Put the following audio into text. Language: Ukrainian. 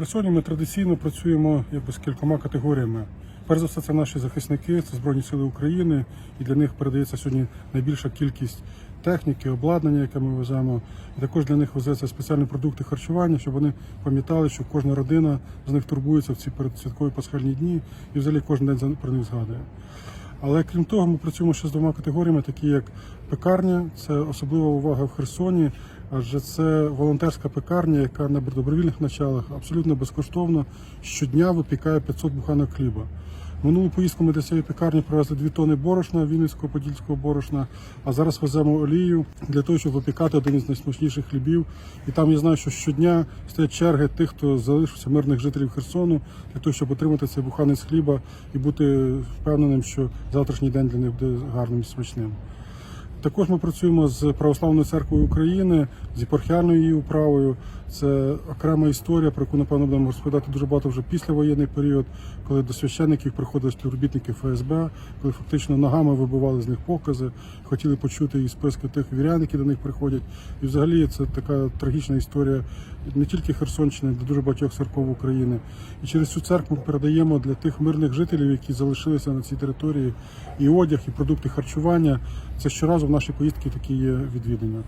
Херсоні ми традиційно працюємо якби з кількома категоріями. Перш за все, це наші захисники, це Збройні Сили України, і для них передається сьогодні найбільша кількість техніки, обладнання, яке ми веземо. І також для них везеться спеціальні продукти харчування, щоб вони пам'ятали, що кожна родина з них турбується в ці передсвяткові пасхальні дні і взагалі кожен день про них згадує. Але крім того, ми працюємо ще з двома категоріями, такі як пекарня, це особлива увага в Херсоні, адже це волонтерська пекарня, яка на добровільних началах абсолютно безкоштовно щодня випікає 500 буханок хліба. Минулу поїздку ми для цієї пекарні привезли 2 тони борошна, вінницького подільського борошна, а зараз веземо олію для того, щоб випікати один із найсмачніших хлібів. І там я знаю, що щодня стоять черги тих, хто залишився мирних жителів Херсону, для того, щоб отримати цей буханець хліба і бути впевненим, що завтрашній день для них буде гарним і смачним. Також ми працюємо з Православною церквою України, з єпархіальною її управою. Це окрема історія, про яку напевно будемо розповідати дуже багато вже післявоєнний період, коли до священників приходили співробітники ФСБ, коли фактично ногами вибивали з них покази, хотіли почути і списки тих вірян, які до них приходять. І взагалі це така трагічна історія не тільки Херсонщини, для дуже багатьох церков України. І через цю церкву ми передаємо для тих мирних жителів, які залишилися на цій території, і одяг, і продукти харчування. Це щоразу в нашій поїздці такі є відвідання.